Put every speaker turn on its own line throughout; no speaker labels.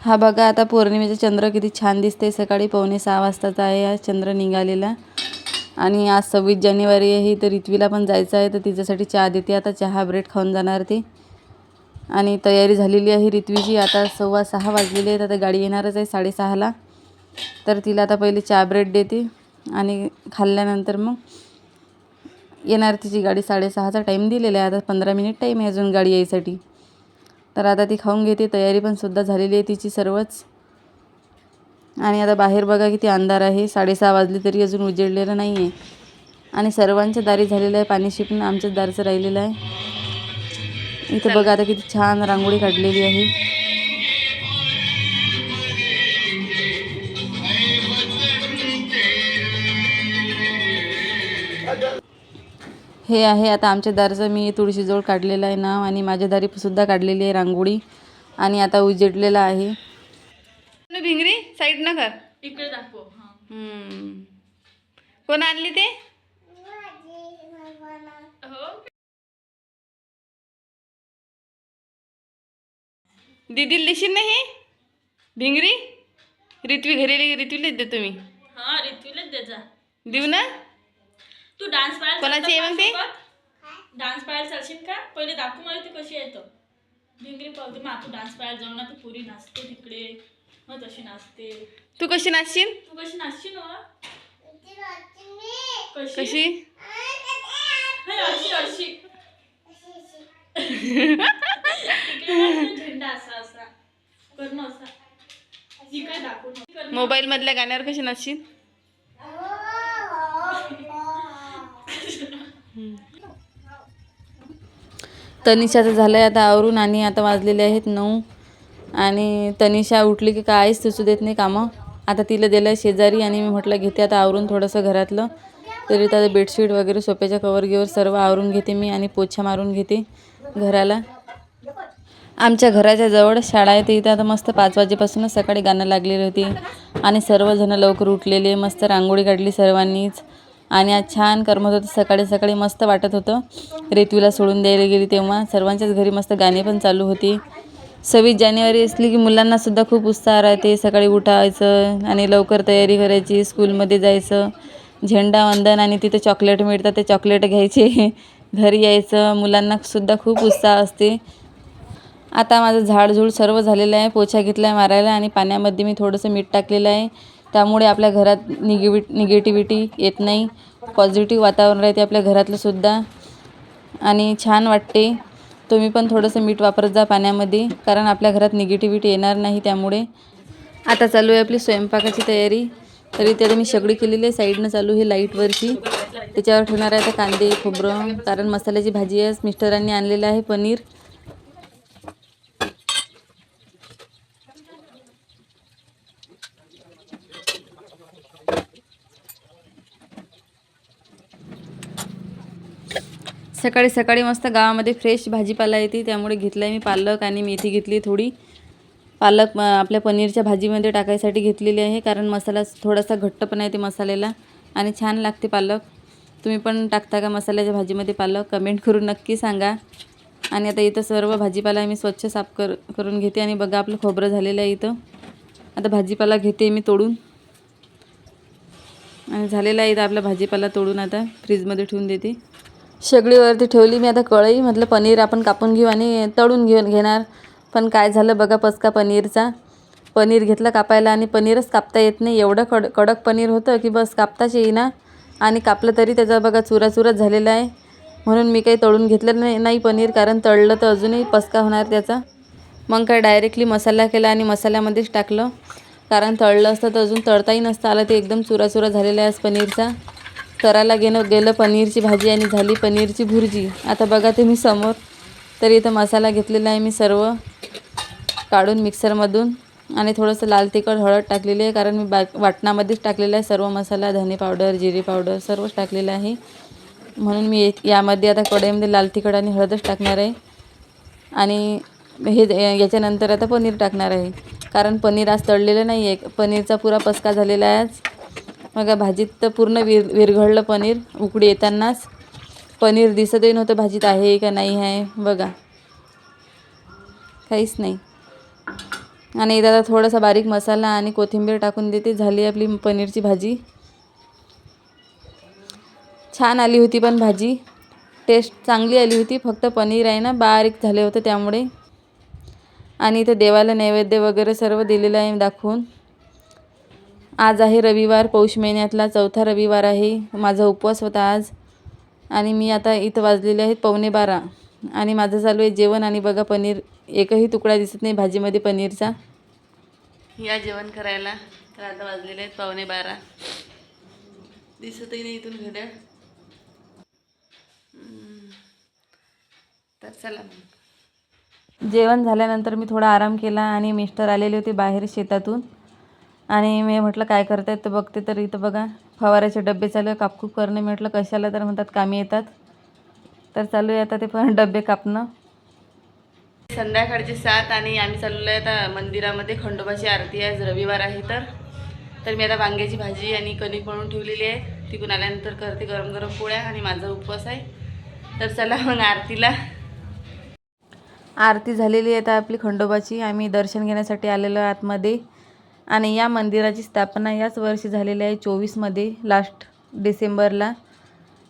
हा बघा आता पौर्णिमेचं चंद्र किती छान दिसते सकाळी पावणे सहा वाजताचा आहे. हा चंद्र निघालेला. आणि आज सव्वीस जानेवारी आहे. तर रिथवीला पण जायचं आहे. तर तिच्यासाठी चहा देते. आता चहा ब्रेड खाऊन जाणार ते. आणि तयारी झालेली आहे रिथवीची आता सव्वा सहा वाजलेले आहेत. आता गाडी येणारच आहे साडेसहाला. तर तिला आता पहिले चहा ब्रेड देते. आणि खाल्ल्यानंतर मग येणार तिची गाडी साडेसहाचा टाईम दिलेला आहे. आता पंधरा मिनिट टाईम आहे अजून गाडी यायसाठी. तर आता ती खाऊन घेते. तयारी पण सुद्धा झालेली आहे तिची सर्वच. आणि आता बाहेर बघा किती अंधार आहे. साडेसहा वाजले तरी अजून उजेडलेलं नाही आहे आणि सर्वांच्या दारी झालेलं आहे. पाणी शिपणं आमच्याच दारचं राहिलेलं आहे. इथं बघा आता किती छान रांगोळी काढलेली आहे. हे आहे. आता आमच्या दारचं मी तुळशीजवळ काढलेलं आहे नाव आणि माझ्या दारी सुद्धा काढलेली आहे रांगोळी. आणि आता उजेडलेला आहे. भिंगरी? साईड न कर.
इकडे दाखव. हा.
हम्म. कोण आणली ते?
हो.
दीदी लिशील नाही? भिंगरी? रितवी घरी रितवीलाच देतो मी.
हा रित्वीलाच द्यायचा
देऊ ना?
तू डान्स पाहायला
कोणाची आहे मग ती?
डान्स पाहायला चालशील का? पहिले दाखव मला ती कशी येतो भिंगरी पावते मग तू डान्स पाहायला जाऊ ना तू पुरी नाचते तिकडे. मग तशी नाचते.
तू कशी नाचशील?
तू कशी नाचशील ना कशी?
कशी?
हाय, अशी अशी. झेंडा असा असा. करणं असा. इकडे.
मोबाईल मधल्या गाण्यावर कशी नाचशील? तनिषाचं झालं आहे आता आवरून आणि आता वाजलेले आहेत नऊ. आणि तनिषा उठली की काहीच सुचू देत नाही कामं. आता तिला दिलं आहे शेजारी आणि मी म्हटलं घेते आता आवरून थोडंसं घरातलं. तरी आता बेडशीट वगैरे सोप्याच्या कवर घेवर सर्व आवरून घेते मी आणि पोछा मारून घेते घराला. आमच्या घराच्या जवळ शाळा आहे तर इथं आता मस्त पाच वाजेपासूनच सकाळी गाणं लागलेली होती. आणि सर्वजणं लवकर उठलेले मस्त रांगोळी काढली सर्वांनीच. आणि आज छान करमत होतं. सकाळी सकाळी मस्त वाटत होतं. रेतवीला सोडून द्यायला गेली तेव्हा. सर्वांच्याच घरी मस्त गाणी पण चालू होती. सव्वीस जानेवारी असली की मुलांनासुद्धा खूप उत्साह राहते. सकाळी उठायचं आणि लवकर तयारी करायची स्कूलमध्ये जायचं. झेंडा वंदन आणि तिथे चॉकलेट मिळतात ते चॉकलेट घ्यायचे. घरी यायचं. मुलांना सुद्धा खूप उत्साह असते. आता माझं झाडझूड सर्व झालेलं आहे. पोछा घेतला आहे मारायला आणि पाण्यामध्ये मी थोडंसं मीठ टाकलेलं आहे. त्यामुळे आपल्या घरात निगेवि निगेटिव्हिटी येत नाही. पॉझिटिव्ह वातावरण राहते आपल्या घरातलंसुद्धा आणि छान वाटते. तुम्ही पण थोडंसं मीठ वापरत जा पाण्यामध्ये कारण आपल्या घरात निगेटिव्हिटी येणार नाही त्यामुळे. आता चालू आहे आपली स्वयंपाकाची तयारी. तरी त्याला मी सगळी केलेली आहे. साईडनं चालू आहे लाईटवरची. त्याच्यावर ठेवणार आहे आता कांदे खोबरं कारण मसाल्याची भाजी आहे. मिस्टरांनी आणलेलं आहे पनीर. सकाळी सकाळी मस्त गावामध्ये फ्रेश भाजीपाला येते त्यामुळे घेतला आहे मी पालक आणि मेथी घेतली थोडी. पालक आपल्या पनीरच्या भाजीमध्ये टाकायसाठी घेतलेली आहे कारण मसाला थोडासा घट्ट पण आहे ते मसाल्याला. आणि छान लागते पालक. तुम्ही पण टाकता का मसाल्याच्या भाजीमध्ये पालक? कमेंट करून नक्की सांगा. आणि आता इथं सर्व भाजीपाला मी स्वच्छ साफ कर करून घेते आणि बघा आपलं खोबरं झालेलं आहे इथं. आता भाजीपाला घेते मी तोडून. आणि झालेला आहे इथं आपला भाजीपाला तोडून आता फ्रीजमध्ये ठेवून देते. शेगडीवरती ठेवली मी आता कळई म्हटलं पनीर आपण कापून घेऊ आणि तळून घेऊन घेणार. पण काय झालं बघा पचका पनीरचा. पनीर घेतलं कापायला आणि पनीरच कापता येत नाही. एवढं कड कडक पनीर होतं की बस कापताच येईना. आणि कापलं तरी त्याचा बघा चुराचुराच झालेला आहे. म्हणून मी काही तळून घेतलं नाही नाही पनीर कारण तळलं तर अजूनही पचका होणार त्याचा. मग काय डायरेक्टली मसाला केला आणि मसाल्यामध्येच टाकलं. कारण तळलं असतं तर अजून तळताही नसतं आलं. ते एकदम चुराचुरा झालेला आहे पनीरचा. करायला गेलं गेलं पनीरची भाजी आणि झाली पनीरची भुर्जी. आता बघा तुम्ही समोर. तर इथं मसाला घेतलेला आहे मी सर्व. काढून मिक्सरमधून. आणि थोडंसं लाल तिखट हळद टाकलेली आहे कारण मी बा वाटणामध्येच टाकलेलं आहे सर्व मसाला. धने पावडर जिरे पावडर सर्वच टाकलेलं आहे. म्हणून मी यामध्ये आता कढईमध्ये लाल तिखट आणि हळदच टाकणार आहे. आणि हे याच्यानंतर आता पनीर टाकणार आहे. कारण पनीर आज तळलेलं नाही आहे पनीरचा पुरा पसका झालेला आहे आज. बघा भाजीत तर पूर्ण विर विरघळलं पनीर उकडी येतानाच. पनीर दिसतही नव्हतं भाजीत आहे का नाही आहे बघा. काहीच नाही. आणि इथं आता थोडासा बारीक मसाला आणि कोथिंबीर टाकून देते झाली आपली पनीरची भाजी. छान आली होती पण भाजी. टेस्ट चांगली आली होती फक्त पनीर आहे ना बारीक झाले होते त्यामुळे. आणि इथे देवाला नैवेद्य वगैरे सर्व दिलेलं आहे दाखवून. आज आहे रविवार पौष महिन्यातला चौथा रविवार आहे. माझा उपवास होता आज. आणि मी आता इथं वाजलेले आहेत पावणे बारा. आणि माझं चालू आहे जेवण. आणि बघा पनीर एकही तुकडा दिसत नाही भाजीमध्ये पनीरचा. या जेवण करायला. तर आता वाजलेले आहेत पावणे बारा. दिसतही नाही इथून हम्म. तर चला जेवण झाल्यानंतर मी थोडा आराम केला आणि मिस्टर आलेले होते बाहेर शेतातून. आणि मी म्हटलं काय करतायत तर बघते तर इथं बघा. फवाऱ्याचे डबे चालू आहे कापकूप करणं. म्हटलं कशाला? तर म्हणतात कामी येतात. तर चालू आहे आता ते पण डबे कापणं. संध्याकाळचे सात आणि आम्ही चाललो आहे आता मंदिरामध्ये. खंडोबाची आरती आहे आज रविवार आहे तर. तर मी आता वांग्याची भाजी आणि कणिक बनवून ठेवलेली आहे. तिकून आल्यानंतर करते गरम गरम पोळ्या आणि माझा उपवास आहे. तर चला मग आरतीला. आरती झालेली आहे आता आपली खंडोबाची. आम्ही दर्शन घेण्यासाठी आलेलो आहे आतमध्ये. आणि या मंदिराची स्थापना याच वर्षी झालेली आहे चोवीसमध्ये लास्ट डिसेंबरला.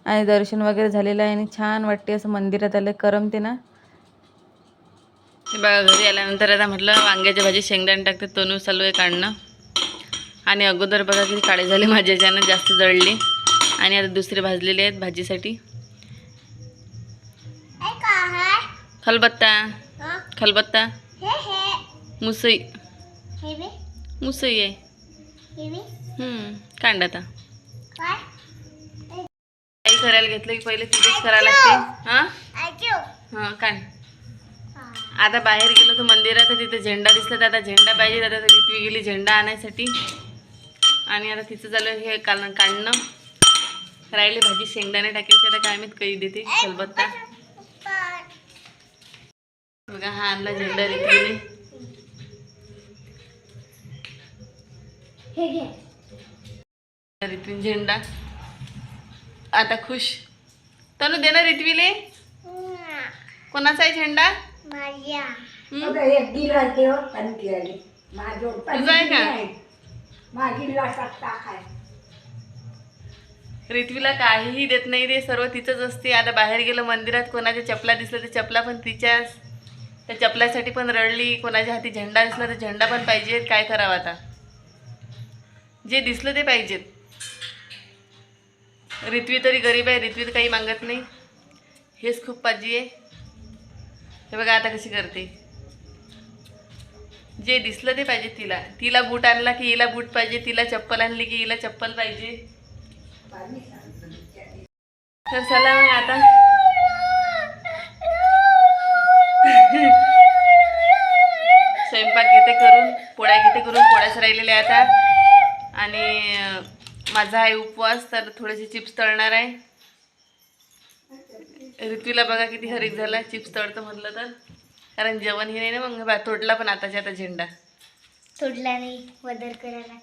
आणि दर्शन वगैरे झालेलं आहे आणि छान वाटते असं मंदिरात आलं करमते ना? बघा घरी आल्यानंतर आता म्हटलं वांग्याची भाजी शेंगदाणे टाकते तनू चालू आहे काढणं. आणि अगोदर बघा किती काळे झाले माझ्या याच्यानं जास्त जळली. आणि आता दुसरे भाजलेले आहेत भाजीसाठी. खलबत्ता खलबत्ता मुसई. मुसई आहे कांड आता काही करायला घेतलं की पहिले तिथेच करायला लागते हां हां कांड आता बाहेर गेलो तर मंदिरात तिथे झेंडा दिसला तर आता झेंडा पाहिजे आता रितवी गेली झेंडा आणायसाठी आणि आता तिचं झालं हे काढणं काढणं राहिले भाजी शेंगदाणे टाकायचे आता काय माहीत काही देते खलबत्ता बघा हा आणला झेंडा रितवीन झेंडा. आता खुश. तनु दे ना रितवीले. कोणाचा आहे झेंडा? हम्म?
अगं, एक दिला तेव्हा पण केली माझं
तुझं आहे का?
लाटात टाकाय
रितवीला काहीही देत नाही ते सर्व तिचंच असते. आता बाहेर गेलं मंदिरात कोणाच्या चपला दिसलं तर चपला पण तिच्याच त्या चपल्यासाठी पण रडली कोणाच्या हाती झेंडा दिसला तर झेंडा पण पाहिजे. काय करावं आता? जे दिसलं ते पाहिजेत रितवी तरी गरीब आहे रितवी तर काही मागत नाही. हेच खूप पाजी आहे. हे बघा आता कशी करते. जे दिसलं ते पाहिजे तिला. तिला बूट आणला की हिला बूट पाहिजे तिला चप्पल आणली की हिला चप्पल पाहिजे. तर चला मग आता. स्वयंपाक घेते करून पोळ्या घेते करून पोळ्याच राहिलेल्या आता. आणि माझा आहे उपवास तर थोडेसे चिप्स तळणार आहे. ऋतूला बघा किती हरीक झाला चिप्स तळतं म्हटलं तर. कारण जेवण हे नाही ना मग बा तोडला पण आताच्या आता झेंडा.
तोडला नाही बदल करायला.